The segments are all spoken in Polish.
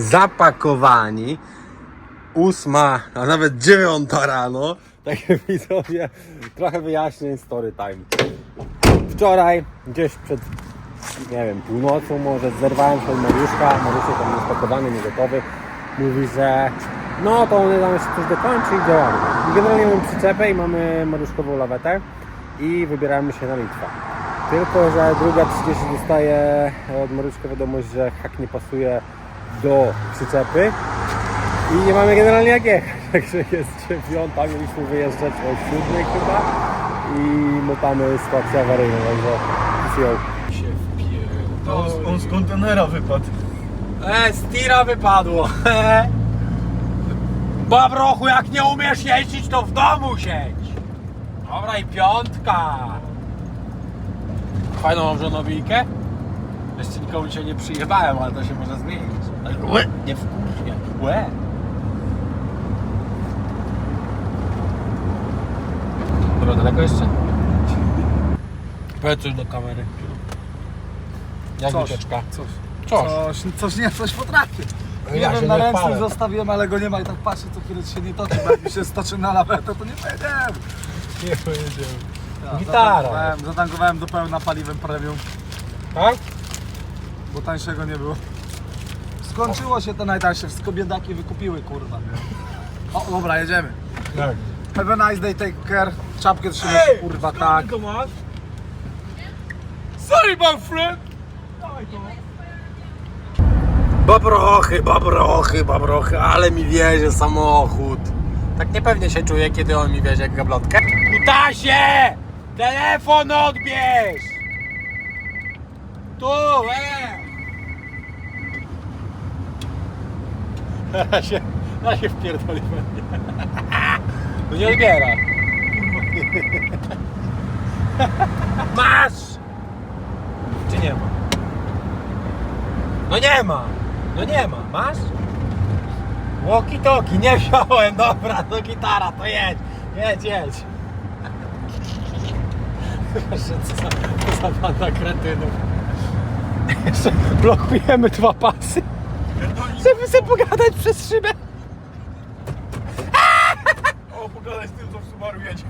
zapakowani. Ósma, a nawet dziewiąta rano. Takie widzowie, trochę wyjaśnień story time. Wczoraj, gdzieś przed, nie wiem, północą może, zerwałem się od Mariuszka. Mariuszek tam jest spakowany, niegotowy. Mówi, że no to on tam jeszcze coś dokończy i działamy. I generalnie mamy przyczepę i mamy mariuszkową lawetę i wybieramy się na Litwę. Tylko, że druga 30 dostaje od Mariuszka wiadomość, że hak nie pasuje do przyczepy i nie mamy generalnie jak jechać. Także jest dziewiąta, mieliśmy wyjeżdżać o siódmej chyba i motamy sytuację awaryjną, także przyjął. On, on z kontenera wypadł. E, z tira wypadło. Babrochu, jak nie umiesz jeździć, to w domu siedź. Dobra i piątka. Fajną mam żonowijkę. Jeszcze nikomu dzisiaj nie przyjebałem, ale to się może zmienić. Ale łe, nie wkurwie. Łe. Dobra, daleko jeszcze? Powiedz coś do kamery. Jak Coś. ucieczka? Coś. Coś. Coś, coś nie, coś potrafię. Nie Ja się wiem, na nie chwalę. zostawiłem, ale go nie ma i tak patrzę, co chwilę się nie toczy, bo jak mi się stoczy na lawetę, to nie powiedziałem. Nie powiedziałem. Ja Gitara. Zatankowałem, zatankowałem do pełna paliwem premium, Tak? Bo tańszego nie było. Skończyło się to najtańsze, wszystko biedaki wykupiły, kurwa. O, dobra, jedziemy. Tak. Have a nice day, take care. Czapkę trzymasz, kurwa, tak. Sorry, my friend. Babrochy, babrochy, babrochy, ale mi wiezie samochód. Tak niepewnie się czuję, kiedy on mi wiezie gablotkę. Kutasie! Telefon odbierz! Tu, e! Na się, na się wpierdoli. No nie odbiera. Masz! Czy nie ma? No nie ma! No nie ma, masz? Walkie talkie, nie wziąłem, dobra, to gitara, to jedź, jedź, jedź. Co za, co za banda kretynów. Blokujemy dwa pasy, żeby sobie pogadać przez szybę. O, pogadaj z tym, co w Subaru jedzie.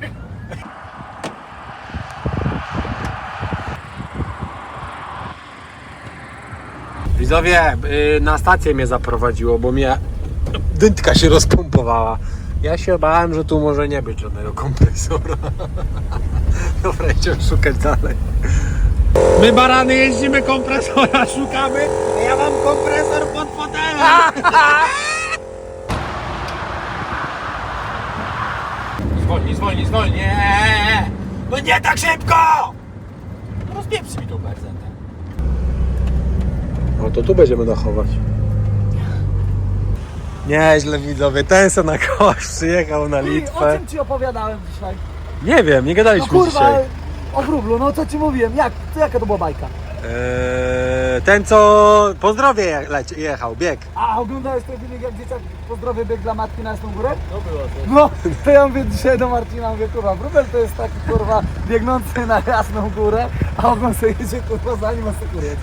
Widzowie, y, na stację mnie zaprowadziło, bo mnie dyntka się rozpompowała. Ja się bałem, że tu może nie być żadnego kompresora. Dobra, idziemy szukać dalej. My barany jeździmy kompresora, szukamy. a Ja mam kompresor pod. Zwolnij, zwolnij, zwolnij. Nie, no nie tak szybko! Rozpieprz mi tą berzetę. No to tu będziemy dachować. Nieźle widzowie, ten se na kosz przyjechał na O Litwę. czym ci opowiadałem dzisiaj? Nie wiem, nie No gadaliśmy kurwa, dzisiaj. o wróblu, no co ci mówiłem, jak, to jaka to była bajka? Eee, ten co po zdrowie jechał, bieg. A oglądałeś ten filmik, jak dzieciak pozdrowie bieg dla matki na Jasną Górę? No było to. No, to ja mówię dzisiaj do Marcina, mówię, kurwa, wróbel to jest taki, kurwa, biegnący na Jasną Górę, a on sobie jedzie, kurwa, za nim asekuruje.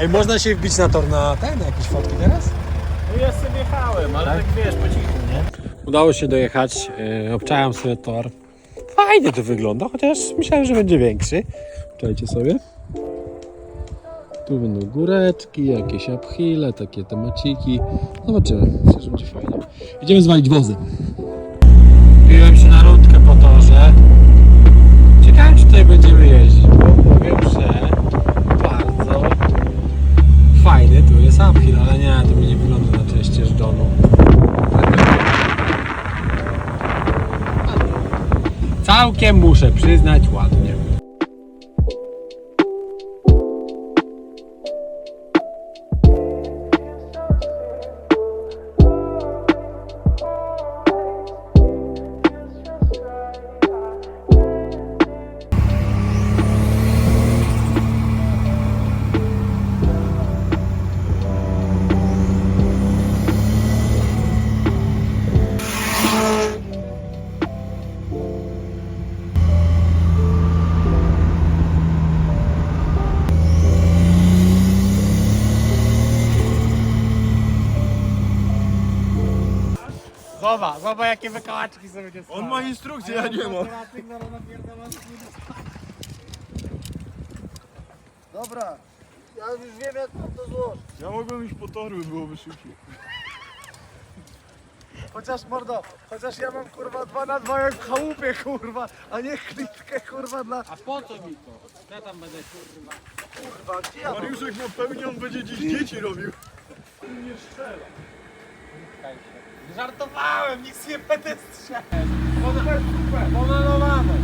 Ej, można się wbić na tor na ten, na jakieś fotki teraz? No ja sobie jechałem, ale tak, wiesz, po cichu, nie? Udało się dojechać, yy, obczałem sobie tor. Fajnie to wygląda, chociaż myślałem, że będzie większy. Czekajcie sobie. Tu będą góreczki, jakieś uphille, takie temaciki. Zobaczymy, myślę, że będzie fajnie. Idziemy zwalić wozy. Biłem się na rundkę po torze. Ciekawe, czy tutaj będziemy jeździć, bo powiem, że bardzo fajny tu jest uphill, ale nie, to mi nie wygląda na część jeżdżoną. Całkiem muszę przyznać ładnie. Jakie wykałaczki sobie nie On ma instrukcję, ja nie mam. Dobra, ja już wiem jak mam to złożyć. Ja mogłem iść po toru, byłoby szybciej. Chociaż mordo, chociaż ja mam kurwa dwa na dwa jak w chałupie kurwa, a nie klitkę kurwa dla... A po co mi to? Ja tam będę kurwa. Kurwa, gdzie ja mam? Mariuszek on będzie dziś dzieci robił. Żartowałem, nic nie będę strzelał. Pomalowane.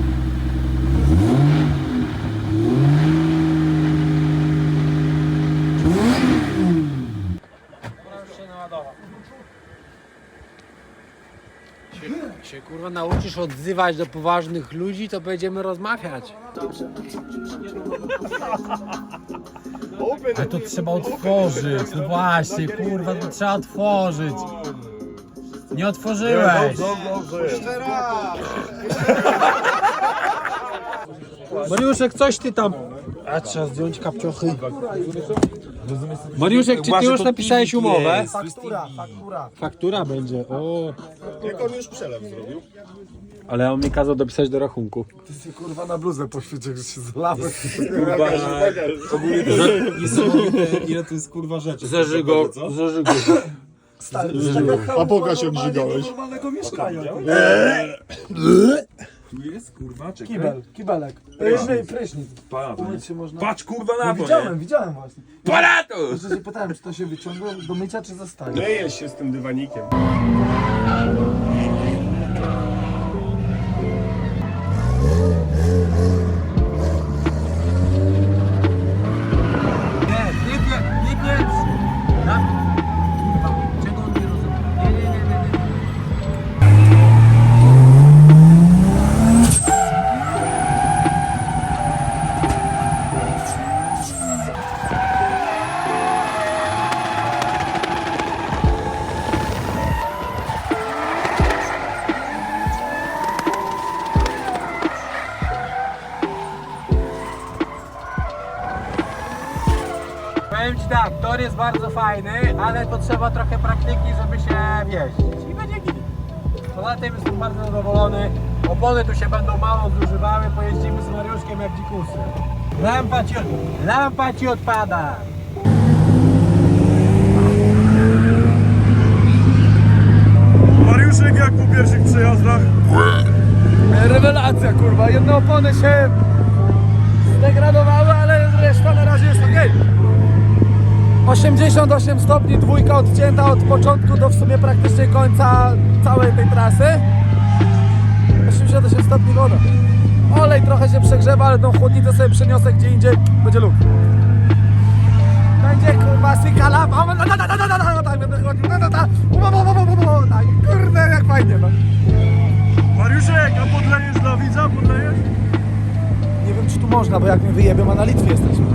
Już się naładował. Się, się kurwa nauczysz odzywać do poważnych ludzi, to będziemy rozmawiać. A to trzeba otworzyć, no właśnie, kurwa, to trzeba otworzyć. Nie otworzyłeś. Mariuszek, coś ty tam. A trzeba zdjąć kapciochy. Mariuszek, czy ty już napisałeś umowę? Faktura, faktura. Faktura będzie. O. Jak on już przelew zrobił? Ale on mi kazał dopisać do rachunku. Ty się kurwa na bluzę poświecił, że się zlałem. Ile to jest kurwa rzeczy? Zażygo, zażygo. A pokaż jak żygałeś. normalnego mieszkania. Tu jest kurwa, czekaj. Kibel, kibelek. Prysznic, prysznic. Pa, Umyć się można. Patrz kurwa na No, to, widziałem, widziałem właśnie. Para to! Jeszcze się pytałem, czy to się wyciąga do mycia, czy zostaje. Myjesz się z tym dywanikiem. Tor jest bardzo fajny, ale to trzeba trochę praktyki, żeby się wjeździć. I będzie git. Poza tym jestem bardzo zadowolony. Opony tu się będą mało zużywały, pojeździmy z Mariuszkiem jak dzikusy. Lampa ci, od... Lampa ci odpada. Mariuszek jak po pierwszych przejazdach? Rewelacja kurwa, jedne opony się zdegradowały, ale reszta na razie. 88 stopni, dwójka odcięta od początku do w sumie praktycznie końca całej tej trasy. 88 stopni woda. Olej trochę się przegrzewa, ale tą chłodnicę sobie przeniosę gdzie indziej, będzie luk. Będzie kurwa sykala, no, no, no, tak będę chodził, tak, kurde jak fajnie no. Mariuszek, a podlejesz dla widza, podlejesz? Nie wiem czy tu można, bo jak mnie wyjebią, a na Litwie jesteśmy.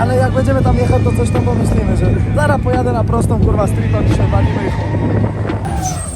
Ale jak będziemy tam jechać, to coś tam pomyślimy, że zaraz pojadę na prostą, kurwa, i się walimy i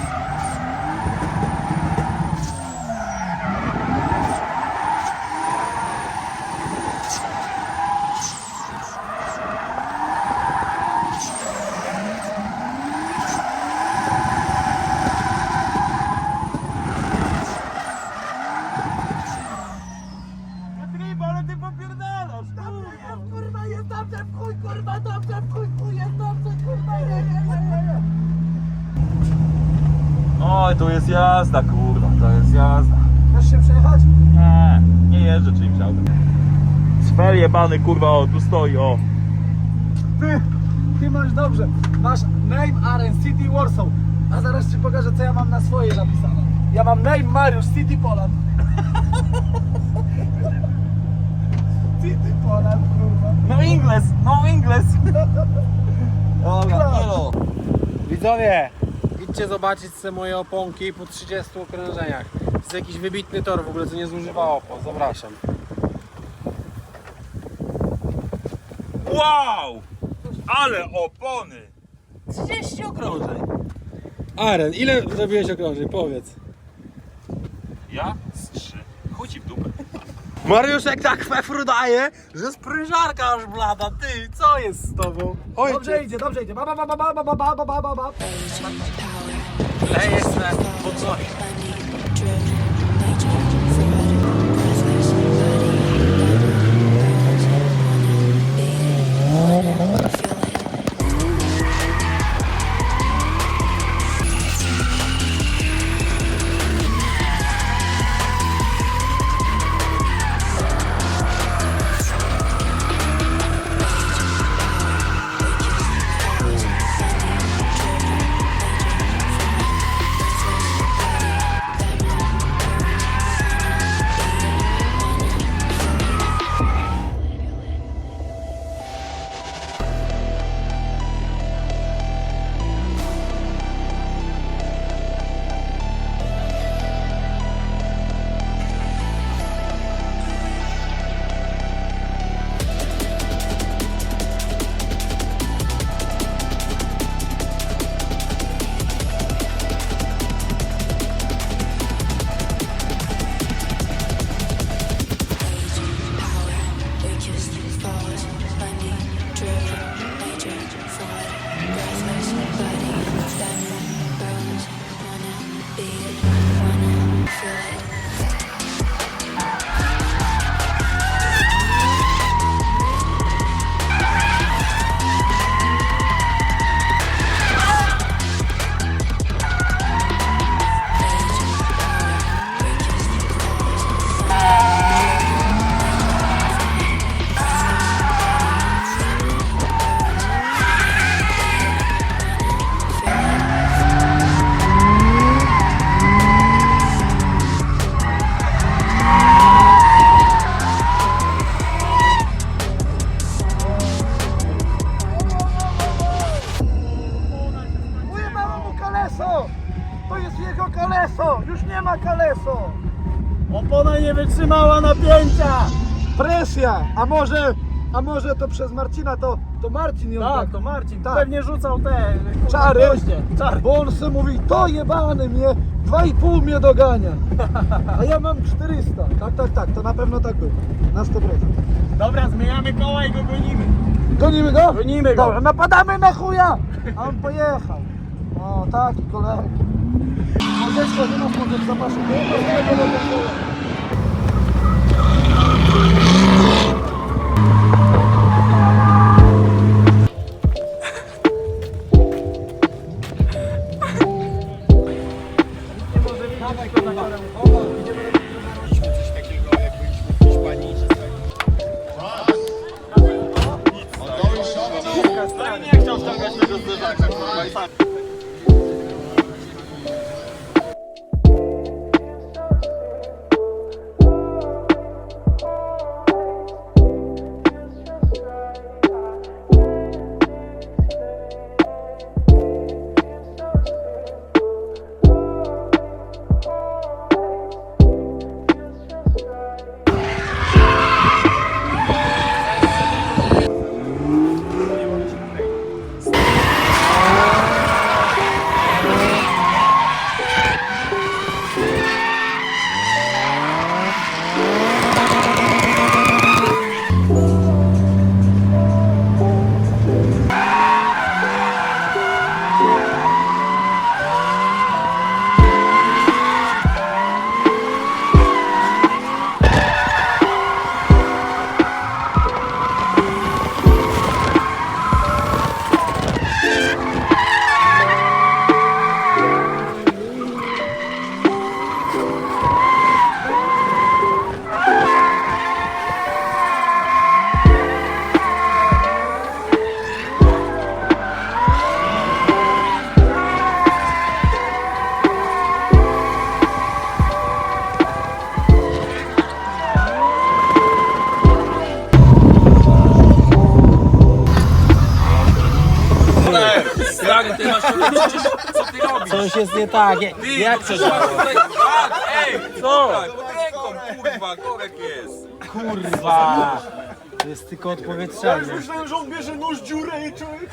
jazda, kurwa, to jest jazda. Chcesz się przejechać? Nie, nie jeżdżę czyimś autem. Sfer jebany, kurwa, o, tu stoi, o. Ty, ty masz dobrze. Masz name Aren City Warsaw. A zaraz ci pokażę co ja mam na swojej napisane. Ja mam name Mariusz City Poland. City Poland, kurwa. No Ingles, no Ingles. Dobra. Widzowie, idźcie zobaczyć te moje oponki po 30 okrążeniach. To jest jakiś wybitny tor w ogóle, co nie zużywa opon. Zapraszam. Wow! Ale opony! 30 okrążeń. Aren, ile zrobiłeś okrążeń? Powiedz. Ja? Z trzy. Chuj ci w dupę. Mariuszek tak fefru daje, że sprężarka aż blada. Ty, co jest z tobą? Oj, Dobrze idzie, dobrze idzie. Ba, ba, ba, ba, ba, ba, ba, ba, ba, ba, ba. Hey, it's that. Wytrzymała napięcia! Presja! A może, a może to przez Marcina, to, to Marcin ją tak, to Marcin, tak. pewnie rzucał te czary, czary, bo on sobie mówi, to jebany mnie, 2,5 mnie dogania, a ja mam 400. Tak, tak, tak, to na pewno tak było, na 100%. Dobra, zmieniamy koła i go gonimy. Gonimy go? Gonimy go. Dobra, napadamy na chuja! A on pojechał. O, taki kolega. Nie masz może zapaszu. Nie Thank you. Coś jest nie tak. Jak, jak coś Ej, co? Pod ręką, kurwa, korek jest. Kurwa! To jest tylko odpowietrzenie. Myślałem, że on bierze nóż dziurę i człowiek...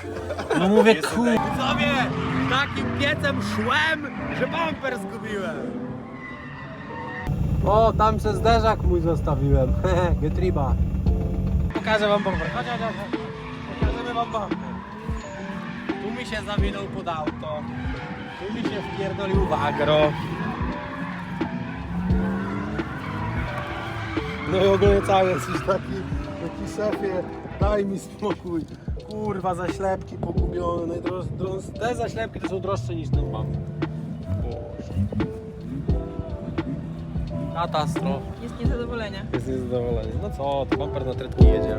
No mówię kurwa. Widzowie, takim piecem szłem, że bumper zgubiłem. O, tam przez zderzak mój zostawiłem. Getriba. Pokażę wam bumper. Chodź, chodź, chodź. Pokażemy wam bumper. Tu mi się zawinął pod auto. Tu mi się wpierdolił w agro. No i ogólnie cały jesteś taki, taki szefie, daj mi spokój. Kurwa, zaślepki pogubione. Najdroż, droż- te zaślepki to są droższe niż ten mam. Boże. Katastrofa. Jest niezadowolenie. Jest niezadowolenie. No co, to bumper na trytki jedzie.